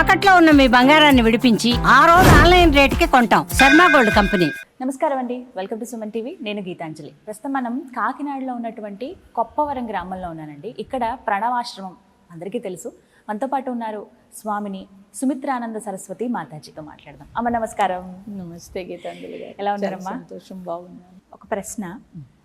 తాకట్లో ఉన్న మీ బంగారాన్ని విడిపించి ఆ రోజు ఆన్లైన్ రేటుకి కొంటాం. Sharma gold company. నమస్కారం అండి. Welcome to Suman TV. నేను గీతాంజలి. ప్రస్తుతం మనం కాకినాడలో ఉన్నటువంటి కొప్పవరం గ్రామంలో ఉన్నానండి. ఇక్కడ ప్రణవాశ్రమం అందరికీ తెలుసు. మనతో పాటు ఉన్నారు స్వామిని సుమిత్రానంద సరస్వతి మాతాజీతో మాట్లాడదాం. అమ్మ నమస్కారం. నమస్తే గీతాంజలి గారు. ఎలా ఉన్నారమ్మా? సంతోషం బాగున్నాను. ఒక ప్రశ్న.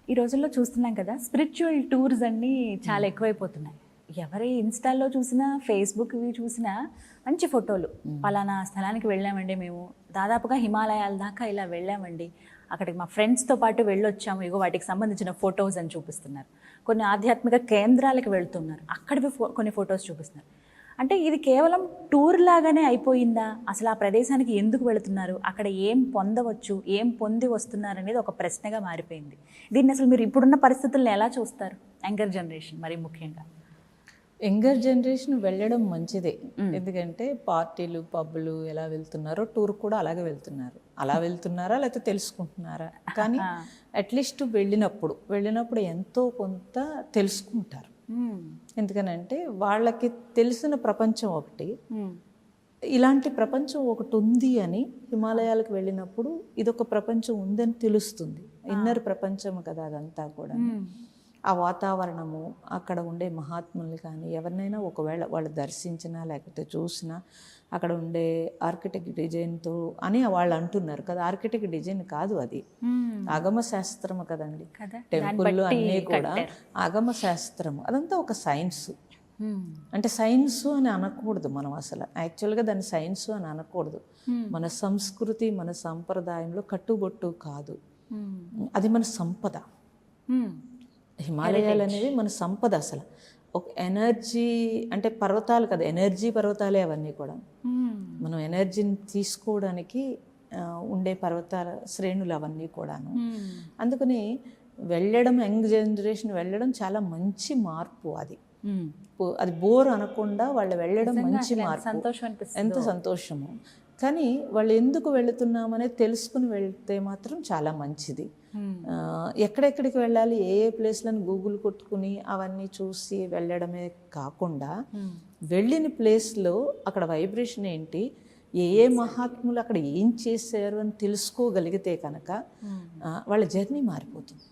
ఈ రోజుల్లో చూస్తున్నాం కదా స్పిరిచువల్ టూర్స్ అన్నీ చాలా ఎక్కువైపోతున్నాయి. ఎవరి ఇన్స్టాల్లో చూసినా ఫేస్బుక్ ఇవి చూసినా మంచి ఫోటోలు. పలానా స్థలానికి వెళ్ళామండి మేము. దాదాపుగా హిమాలయాల దాకా ఇలా వెళ్ళామండి. అక్కడికి మా ఫ్రెండ్స్తో పాటు వెళ్ళొచ్చాము. ఇగో వాటికి సంబంధించిన ఫొటోస్ అని చూపిస్తున్నారు. కొన్ని ఆధ్యాత్మిక కేంద్రాలకు వెళ్తున్నారు. అక్కడివి కొన్ని ఫొటోస్ చూపిస్తున్నారు. అంటే ఇది కేవలం టూర్ లాగానే అయిపోయిందా? అసలు ఆ ప్రదేశానికి ఎందుకు వెళుతున్నారు? అక్కడ ఏం పొందవచ్చు? ఏం పొంది వస్తున్నారు అనేది ఒక ప్రశ్నగా మారిపోయింది. దీన్ని అసలు మీరు ఇప్పుడున్న పరిస్థితులను ఎలా చూస్తారు? యంగర్ జనరేషన్ మరి ముఖ్యంగా. యంగర్ జనరేషన్ వెళ్ళడం మంచిదే. ఎందుకంటే పార్టీలు పబ్బులు ఎలా వెళ్తున్నారో టూర్ కూడా అలాగే వెళ్తున్నారు. అలా వెళ్తున్నారా లేకపోతే తెలుసుకుంటున్నారా? కానీ అట్లీస్ట్ వెళ్ళినప్పుడు వెళ్ళినప్పుడు ఎంతో కొంత తెలుసుకుంటారు. ఎందుకనంటే వాళ్ళకి తెలిసిన ప్రపంచం ఒకటి. ఇలాంటి ప్రపంచం ఒకటి ఉంది అని హిమాలయాలకు వెళ్ళినప్పుడు ఇదొక ప్రపంచం ఉందని తెలుస్తుంది. ఇన్నర్ ప్రపంచం కదా అదంతా కూడా ఆ వాతావరణము అక్కడ ఉండే మహాత్ముల్ని కానీ ఎవరినైనా ఒకవేళ వాళ్ళు దర్శించినా లేకపోతే చూసినా అక్కడ ఉండే ఆర్కిటెక్ట్ డిజైన్తో అని వాళ్ళు అంటున్నారు కదా. ఆర్కిటెక్ట్ డిజైన్ కాదు అది. ఆగమ శాస్త్రము కదండి. కదా టెంపుల్ అన్నీ కూడా ఆగమ శాస్త్రము. అదంతా ఒక సైన్స్. అంటే సైన్స్ అని అనకూడదు మనం అసలు. యాక్చువల్గా దాన్ని సైన్స్ అని అనకూడదు. మన సంస్కృతి మన సంప్రదాయంలో కట్టుబొట్టు కాదు. అది మన సంపద. హిమాలయాలు అనేవి మన సంపద అసలు. ఒక ఎనర్జీ అంటే పర్వతాలు కదా ఎనర్జీ పర్వతాలే అవన్నీ కూడా. మనం ఎనర్జీని తీసుకోవడానికి ఉండే పర్వతాల శ్రేణులు అవన్నీ కూడాను. అందుకని వెళ్ళడం యంగ్ జనరేషన్ వెళ్ళడం చాలా మంచి మార్పు అది. పో- అది బోర్ అనకుండా వాళ్ళు వెళ్ళడం మంచి మార్పు. ఎంత సంతోషము. కానీ వాళ్ళు ఎందుకు వెళుతున్నామనే తెలుసుకుని వెళ్తే మాత్రం చాలా మంచిది. ఎక్కడెక్కడికి వెళ్ళాలి? ఏ ఏ ప్లేస్లను గూగుల్ కొట్టుకుని అవన్నీ చూసి వెళ్ళడమే కాకుండా వెళ్ళిన ప్లేస్లో అక్కడ వైబ్రేషన్ ఏంటి? ఏ ఏ మహాత్ములు అక్కడ ఏం చేశారు అని తెలుసుకోగలిగితే కనుక ఆ, వాళ్ళ జర్నీ మారిపోతుంది.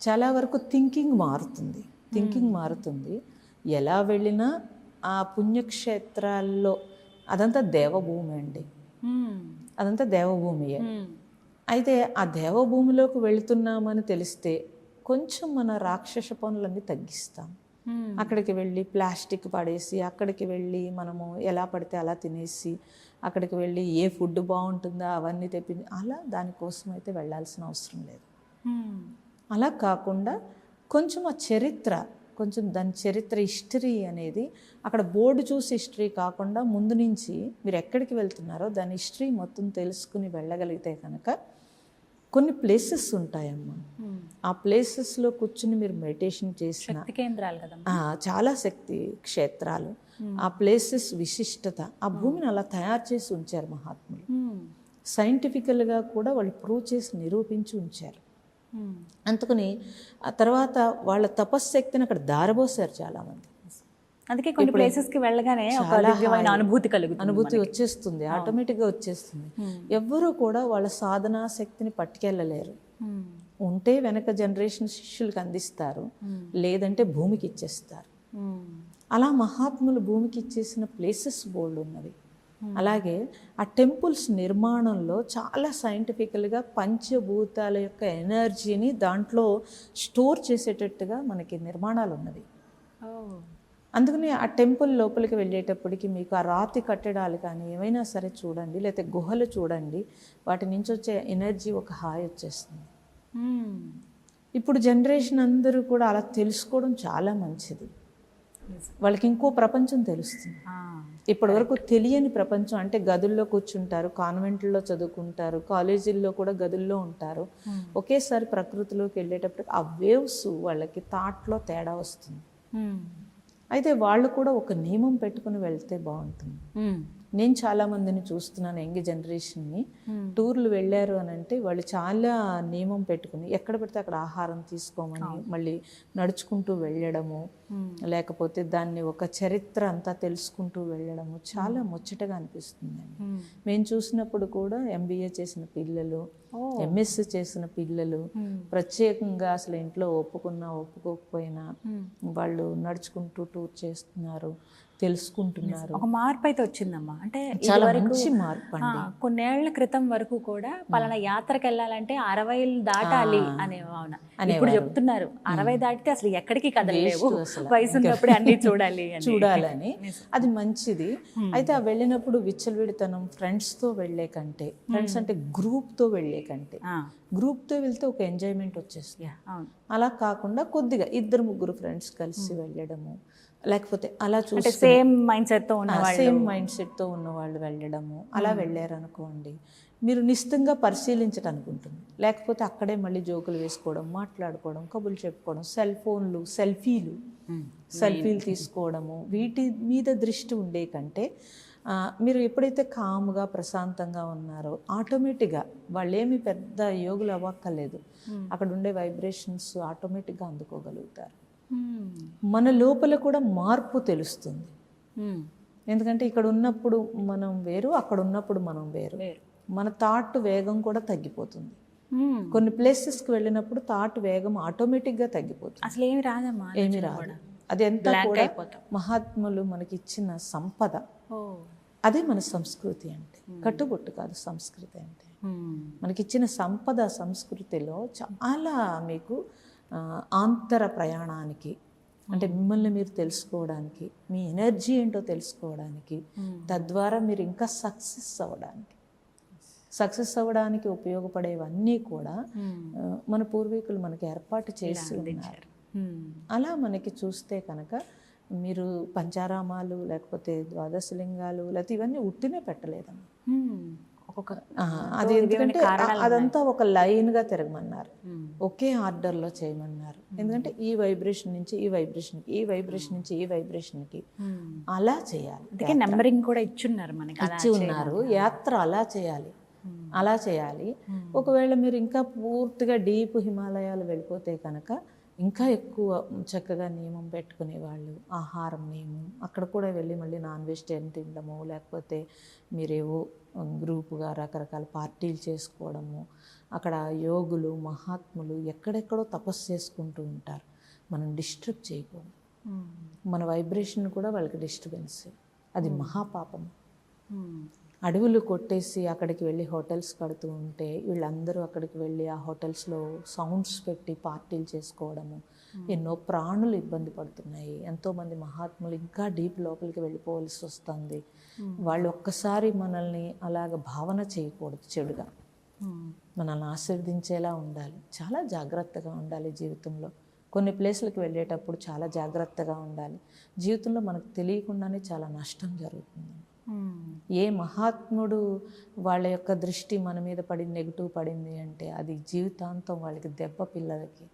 చాలా వరకు థింకింగ్ మారుతుంది. థింకింగ్ మారుతుంది. ఎలా వెళ్ళినా ఆ పుణ్యక్షేత్రాల్లో అదంతా దేవభూమి అండి. అదంతా దేవభూమియే. అయితే ఆ దేవభూమిలోకి వెళుతున్నామని తెలిస్తే కొంచెం మన రాక్షస పనులన్నీ తగ్గిస్తాం. అక్కడికి వెళ్ళి ప్లాస్టిక్ పడేసి అక్కడికి వెళ్ళి మనము ఎలా పడితే అలా తినేసి అక్కడికి వెళ్ళి ఏ ఫుడ్ బాగుంటుందో అవన్నీ తెప్పి అలా దానికోసం అయితే వెళ్ళాల్సిన అవసరం లేదు. అలా కాకుండా కొంచెం ఆ చరిత్ర కొంచెం దాని చరిత్ర హిస్టరీ అనేది అక్కడ బోర్డు చూసి హిస్టరీ కాకుండా ముందు నుంచి మీరు ఎక్కడికి వెళ్తున్నారో దాని హిస్టరీ మొత్తం తెలుసుకుని వెళ్ళగలిగితే కనుక కొన్ని ప్లేసెస్ ఉంటాయమ్మా. ఆ ప్లేసెస్లో కూర్చుని మీరు మెడిటేషన్ చేసిన కేంద్రాలు కదా చాలా శక్తి క్షేత్రాలు. ఆ ప్లేసెస్ విశిష్టత. ఆ భూమిని అలా తయారు చేసి ఉంచారు మహాత్ములు. సైంటిఫికల్గా కూడా వాళ్ళు ప్రూవ్ చేసి నిరూపించి ఉంచారు. అందుకని ఆ తర్వాత వాళ్ళ తపశ్శక్తిని అక్కడ దారబోసారు చాలామంది. అందుకే కొన్ని ప్లేసెస్కి వెళ్ళగానే ఒక దివ్యమైన అనుభూతి కలుగుతుంది అనుభూతి వచ్చేస్తుంది ఆటోమేటిక్గా వచ్చేస్తుంది. ఎవ్వరూ కూడా వాళ్ళ సాధనా శక్తిని పట్టుకెళ్ళలేరు. Hmm. ఉంటే వెనక జనరేషన్ శిష్యులకు అందిస్తారు లేదంటే భూమికి ఇచ్చేస్తారు. Hmm. అలా మహాత్ములు భూమికి ఇచ్చేసిన ప్లేసెస్ బోల్డ్ ఉన్నవి. అలాగే ఆ టెంపుల్స్ నిర్మాణంలో చాలా సైంటిఫికల్గా పంచభూతాల యొక్క ఎనర్జీని దాంట్లో స్టోర్ చేసేటట్టుగా మనకి నిర్మాణాలు ఉన్నవి Oh. అందుకని ఆ టెంపుల్ లోపలికి వెళ్ళేటప్పటికి మీకు ఆ రాతి కట్టడాలు కానీ ఏమైనా సరే చూడండి లేకపోతే గుహలు చూడండి వాటి నుంచి వచ్చే ఎనర్జీ ఒక హాయ్ వచ్చేస్తుంది. ఇప్పుడు జనరేషన్ అందరూ కూడా అలా తెలుసుకోవడం చాలా మంచిది. వాళ్ళకి ఇంకో ప్రపంచం తెలుస్తుంది. ఇప్పటి వరకు తెలియని ప్రపంచం అంటే గదుల్లో కూర్చుంటారు కాన్వెంట్లో చదువుకుంటారు కాలేజీల్లో కూడా గదుల్లో ఉంటారు. ఒకేసారి ప్రకృతిలోకి వెళ్ళేటప్పుడు ఆ వేవ్స్ వాళ్ళకి థాట్లో తేడా వస్తుంది. అయితే వాళ్ళు కూడా ఒక నియమం పెట్టుకుని వెళ్తే బాగుంటుంది. నేను చాలా మందిని చూస్తున్నాను యంగ్ జనరేషన్ని. టూర్లు వెళ్ళారు అని అంటే వాళ్ళు చాలా నియమం పెట్టుకుని ఎక్కడ పడితే అక్కడ ఆహారం తీసుకోమని మళ్ళీ నడుచుకుంటూ వెళ్ళడము లేకపోతే దాన్ని ఒక చరిత్ర అంతా తెలుసుకుంటూ వెళ్ళడము చాలా ముచ్చటగా అనిపిస్తుంది మేము చూసినప్పుడు కూడా ఎంబీఏ చేసిన పిల్లలు ఎంఎస్ చేసిన పిల్లలు ప్రత్యేకంగా అసలు ఇంట్లో ఒప్పుకున్నా ఒప్పుకోకపోయినా వాళ్ళు నడుచుకుంటూ టూర్ చేస్తున్నారు తెలుసుకుంటున్నారు. ఒక మార్పు అయితే వచ్చిందమ్మా. అంటే చాలా మంచి మార్పు ఆ, కొన్నేళ్ళ క్రితం వరకు కూడా పలానా యాత్రకు వెళ్ళాలంటే అరవైలు దాటాలి అనే భావన. ఇప్పుడు చెప్తున్నారు అరవై దాటితే అసలు ఎక్కడికి కదలలేవు. అసలు. వయసు ఉన్నప్పుడే అన్ని చూడాలి చూడాలని. అది మంచిది. అయితే ఆ వెళ్ళినప్పుడు విచ్చలవిడితనం ఫ్రెండ్స్తో వెళ్ళే కంటే ఫ్రెండ్స్ అంటే గ్రూప్తో వెళ్ళే కంటే ఆ, గ్రూప్తో వెళ్తే ఒక ఎంజాయ్మెంట్ వచ్చేస్తుంది. అలా కాకుండా కొద్దిగా ఇద్దరు ముగ్గురు ఫ్రెండ్స్ కలిసి వెళ్ళడము లేకపోతే అలా అంటే చూసి సేమ్ మైండ్ సెట్తో ఉన్న వాళ్ళు. సేమ్ మైండ్ సెట్తో ఉన్న వాళ్ళు వెళ్ళడము అలా వెళ్ళారనుకోండి మీరు నిశ్చితంగా పరిశీలించడానికి ఉంటుంది లేకపోతే అక్కడే మళ్ళీ జోకులు వేసుకోవడం మాట్లాడుకోవడం కబుర్లు చెప్పుకోవడం సెల్ ఫోన్లు సెల్ఫీలు సెల్ఫీలు తీసుకోవడము వీటి మీద దృష్టి ఉండే కంటే మీరు ఎప్పుడైతే కాముగా ప్రశాంతంగా ఉన్నారో ఆటోమేటిక్గా వాళ్ళు ఏమి పెద్ద యోగులు అవ్వక్కర్లేదు అక్కడ ఉండే వైబ్రేషన్స్ ఆటోమేటిక్గా అందుకోగలుగుతారు Hmm. మన లోపల కూడా మార్పు తెలుస్తుంది Hmm. ఎందుకంటే ఇక్కడ ఉన్నప్పుడు మనం వేరు అక్కడ ఉన్నప్పుడు మనం వేరు. మన థాట్ వేగం కూడా తగ్గిపోతుంది Hmm. కొన్ని ప్లేసెస్కి వెళ్ళినప్పుడు థాట్ వేగం ఆటోమేటిక్గా తగ్గిపోతుంది. అసలు ఏమి రాదమ్మా ఏమి రాదు. అది ఎంత కూడా. మహాత్ములు మనకి ఇచ్చిన సంపద అదే మన సంస్కృతి అంటే. కట్టుబొట్టు కాదు సంస్కృతి అంటే. Hmm. మనకిచ్చిన సంపద సంస్కృతిలో చాలా మీకు ఆంతర ప్రయాణానికి అంటే మిమ్మల్ని మీరు తెలుసుకోవడానికి మీ ఎనర్జీ ఏంటో తెలుసుకోవడానికి తద్వారా మీరు ఇంకా సక్సెస్ అవ్వడానికి సక్సెస్ అవ్వడానికి ఉపయోగపడేవన్నీ కూడా మన పూర్వీకులు మనకి ఏర్పాటు చేసి ఉన్నారు. అలా మనకి చూస్తే కనుక మీరు పంచారామాలు లేకపోతే ద్వాదశలింగాలు లేకపోతే ఇవన్నీ ఉట్టినే పెట్టలేదమ్మా. ఒక్కొక్క ఆ, అది ఎందుకంటే అదంతా ఒక లైన్గా తిరగమన్నారు. ఒకే ఆర్డర్లో చేయమన్నారు. ఎందుకంటే ఈ వైబ్రేషన్ నుంచి ఈ వైబ్రేషన్కి ఈ వైబ్రేషన్ నుంచి ఈ వైబ్రేషన్కి. అలా చేయాలి. అందుకే నెంబరింగ్ కూడా ఇచ్చున్నారు మనకి అలా ఇచ్చి ఉన్నారు. యాత్ర అలా చేయాలి. అలా చేయాలి. ఒకవేళ మీరు ఇంకా పూర్తిగా డీప్ హిమాలయాలు వెళ్ళిపోతే కనుక ఇంకా ఎక్కువ చక్కగా నియమం పెట్టుకునే వాళ్ళు ఆహారం నియమం అక్కడ కూడా వెళ్ళి మళ్ళీ నాన్ వెజిటేరియన్ తినడము లేకపోతే మీరేవో గ్రూపుగా రకరకాల పార్టీలు చేసుకోవడము అక్కడ యోగులు మహాత్ములు ఎక్కడెక్కడో తపస్సు చేసుకుంటూ ఉంటారు. మనం డిస్టర్బ్ చేయకూడదు. మన వైబ్రేషన్ కూడా వాళ్ళకి డిస్టర్బెన్స్. అది మహాపాపం. అడవులు కొట్టేసి అక్కడికి వెళ్ళి హోటల్స్ కడుతూ ఉంటే వీళ్ళందరూ అక్కడికి వెళ్ళి ఆ హోటల్స్లో సౌండ్స్ పెట్టి పార్టీలు చేసుకోవడము ఎన్నో ప్రాణులు ఇబ్బంది పడుతున్నాయి. ఎంతోమంది మహాత్ములు ఇంకా డీప్ లోపలికి వెళ్ళిపోవలసి వస్తుంది. వాళ్ళు ఒక్కసారి మనల్ని అలాగ భావన చేయకూడదు చెడుగా. మనల్ని ఆశీర్వదించేలా ఉండాలి. చాలా జాగ్రత్తగా ఉండాలి జీవితంలో. కొన్ని ప్లేసులకు వెళ్ళేటప్పుడు చాలా జాగ్రత్తగా ఉండాలి. జీవితంలో మనకు తెలియకుండానే చాలా నష్టం జరుగుతుంది. ఏ మహాత్ముడు వాళ్ళ యొక్క దృష్టి మన మీద పడి నెగిటివ్ పడింది అంటే అది జీవితాంతం వాళ్ళకి దెబ్బ పిల్లలకి.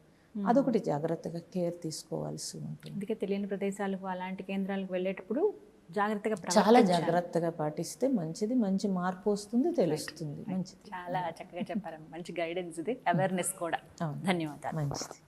అదొకటి జాగ్రత్తగా కేర్ తీసుకోవాల్సి ఉంటుంది. అందుకే తెలియని ప్రదేశాలకు అలాంటి కేంద్రాలకు వెళ్ళేటప్పుడు జాగ్రత్తగా చాలా జాగ్రత్తగా పాటిస్తే మంచిది మంచి మార్పు వస్తుంది తెలుస్తుంది. మంచిది. చాలా చక్కగా చెప్పారు మంచి గైడెన్స్ ఇది అవేర్నెస్ కూడా. ధన్యవాదాలు. మంచిది.